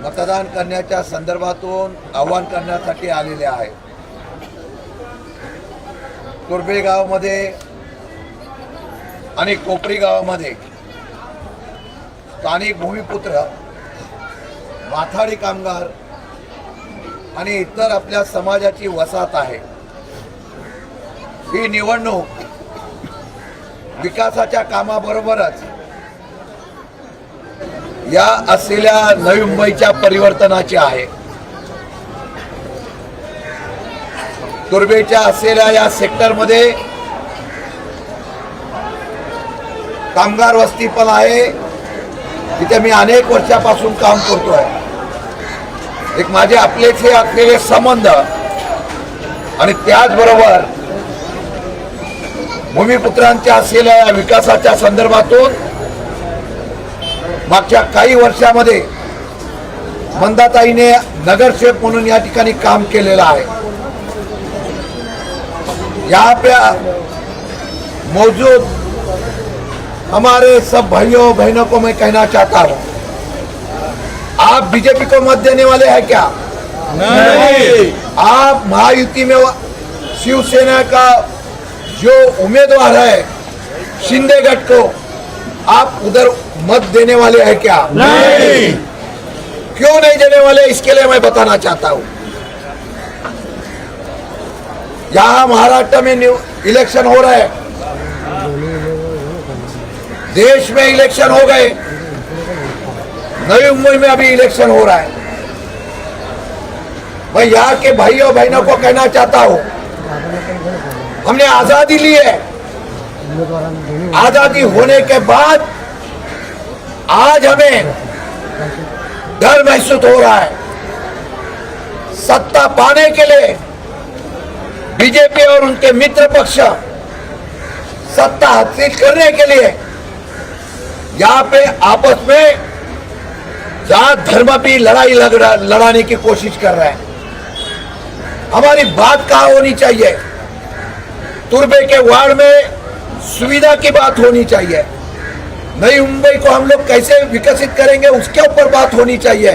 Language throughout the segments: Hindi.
मतदान करण्याच्या संदर्भातून आव्हान करण्यासाठी आलेले आहे. तुर्बेगावमध्ये आणि कोपरी गावामध्ये स्थानिक भूमिपुत्र माथाडी कामगार आणि इतर आपल्या समाजाची वसाहत आहे. ही निवडणूक विकासाच्या कामाबरोबरच या असलेल्या नवी मुंबईच्या परिवर्तनाची आहे. तुर्बेच्या असलेल्या या सेक्टरमध्ये कामगार वस्ती पण आहे. तिथे मी अनेक वर्षापासून काम करतोय. एक माझे आपलेचे असलेले संबंध आणि त्याचबरोबर भूमिपुत्रांच्या असलेल्या या विकासाच्या संदर्भातून मागच्या काही वर्षामध्ये मंदाताईने नगरसेवक म्हणून या ठिकाणी काम केलेलं आहे. यहाँ पे मौजूद हमारे सब भाइयों बहनों को मैं कहना चाहता हूँ। आप बीजेपी को मत देने वाले हैं क्या? नहीं। आप महायुति में शिवसेना का जो उम्मीदवार है शिंदे गढ़ को आप उधर मत देने वाले हैं क्या? नहीं। क्यों नहीं देने वाले? इसके लिए मैं बताना चाहता हूँ। यहाँ महाराष्ट्र में न्यू- इलेक्शन हो रहा है। देश में इलेक्शन हो गए। नई मुंबई में अभी इलेक्शन हो रहा है। मैं यहाँ के भाइयों बहनों को कहना चाहता हूँ हमने आज़ादी ली है। आज़ादी होने के बाद आज हमें डर महसूस हो रहा है। सत्ता पाने के लिए बीजेपी और उनके मित्र पक्ष सत्ता हासिल करने के लिए यहाँ पे आपस में जात धर्म की लड़ाई रहा, लड़ाने की कोशिश कर रहे हैं। हमारी बात कहा होनी चाहिए? तुर्बे के वार्ड में सुविधा की बात होनी चाहिए। नई मुंबई को हम लोग कैसे विकसित करेंगे उसके ऊपर बात होनी चाहिए।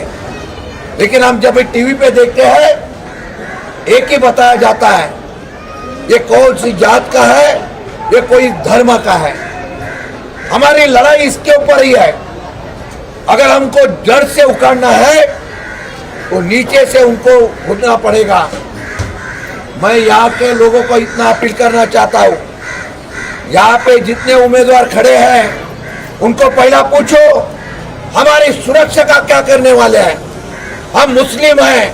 लेकिन हम जब टीवी पे देखते हैं, एक ही बताया जाता है, ये कौन सी जात का है, ये कोई धर्म का है। हमारी लड़ाई इसके ऊपर ही है। अगर हमको जड़ से उखाड़ना है तो नीचे से उनको खुदना पड़ेगा। मैं यहाँ के लोगों को इतना अपील करना चाहता हूँ। यहाँ पे जितने उम्मीदवार खड़े हैं, उनको पहला पूछो, हमारी सुरक्षा का क्या करने वाले हैं? हम मुस्लिम हैं,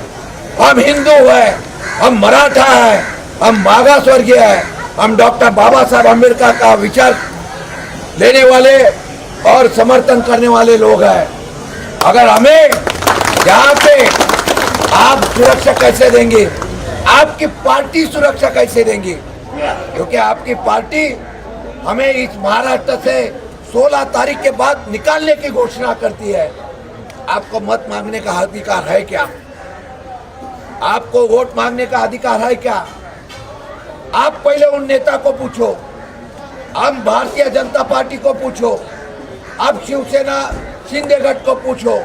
हम हिंदू हैं, हम मराठा हैं, हम मागास वर्गीय हैं, हम डॉक्टर बाबा साहब अंबेडकर का विचार लेने वाले और समर्थन करने वाले लोग हैं। अगर हमें यहाँ पे आप सुरक्षा कैसे देंगे? आपकी पार्टी सुरक्षा कैसे देंगी? क्योंकि आपकी पार्टी हमें इस महाराष्ट्र से 16 तारीख के बाद निकालने की घोषणा करती है। आपको मत मांगने का अधिकार है क्या? आपको वोट मांगने का अधिकार है क्या? आप पहले उन नेता को पूछो। हम भारतीय जनता पार्टी को पूछो। आप शिवसेना सिंधेगढ़ को पूछो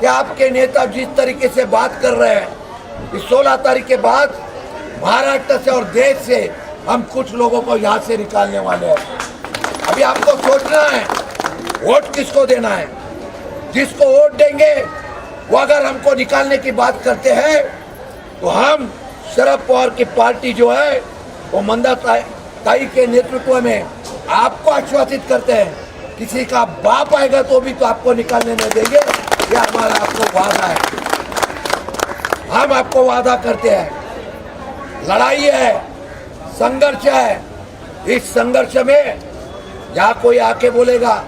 कि आपके नेता जिस तरीके से बात कर रहे हैं। इस 16 तारीख के बाद महाराष्ट्र से और देश से हम कुछ लोगों को यहाँ से निकालने वाले हैं। अभी आपको सोचना है, वोट किसको देना है? जिसको वोट देंगे, वो अगर हमको निकालने की बात करते हैं तो हम शरद पवार की पार्टी जो है, वो मंदा ताई के नेतृत्व में आपको आश्वासित करते हैं। किसी का बाप आएगा तो भी तो आपको निकालने नहीं देंगे, ये हमारा आपको वादा है। हम आपको वादा करते हैं। लड़ाई है संघर्ष है। इस संघर्ष में यहाँ कोई आके बोलेगा,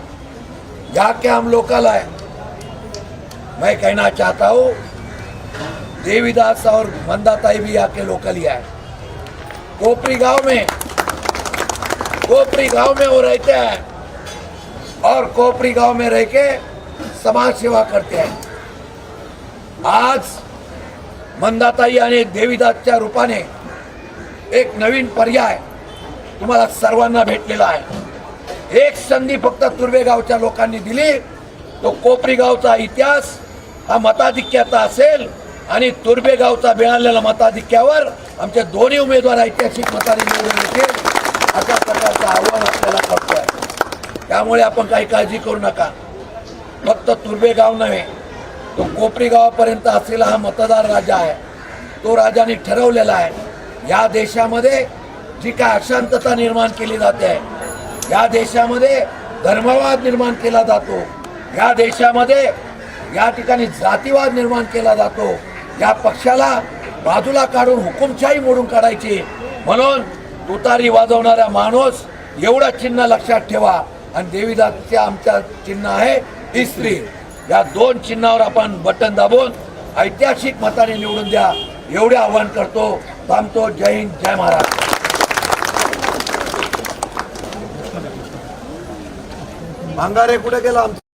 यहाँ के हम लोकल है। मैं कहना चाहता हूँ, देवीदास और मंदाताई भी यहाँ के लोकल ही है। कोपरी गाँव में, कोपरी गाँव में वो रहते हैं और कोपरी गाँव में रह के समाज सेवा करते हैं। आज मंदाताई आणि देवीदासच्या रूपाने एक नवीन पर्याय तुम्हाला सर्वांना भेटलेला आहे. एक संधी फक्त तुर्वे गावच्या लोकांनी दिली. तो कोपरी गावचा इतिहास हा मताधिक्याचा असेल आणि तुर्बे गावचा मिळालेला मताधिक्यावर आमचे दोन्ही उमेदवार ऐतिहासिक मताने निवडून येतील अशा प्रकारचं आव्हान आपल्याला करतो आहे त्यामुळे आपण काही काळजी करू नका. फक्त तुर्बे गाव नव्हे तो कोपरी गावापर्यंत असलेला हा मतदार राजा आहे. तो राजाने ठरवलेला आहे या देशामध्ये जी काय अशांतता निर्माण केली जाते या देशामध्ये धर्मवाद निर्माण केला जातो या देशामध्ये या ठिकाणी जातीवाद निर्माण केला जातो या पक्षाला बाजूला काढून हुकुमशाही मोडून काढायची. म्हणून तुतारी वाजवणारा माणूस एवढं चिन्ह लक्षात ठेवा. आणि देवीदासचे आमच्या चिन्ह आहे इस्त्री या दोन चिन्हावर आपण बटन दाबून ऐतिहासिक मताने निवडून द्या. एवढे आवाहन करतो. थांबतो जय हिंद जय महाराज भांगारे कुठे गेला आमचा?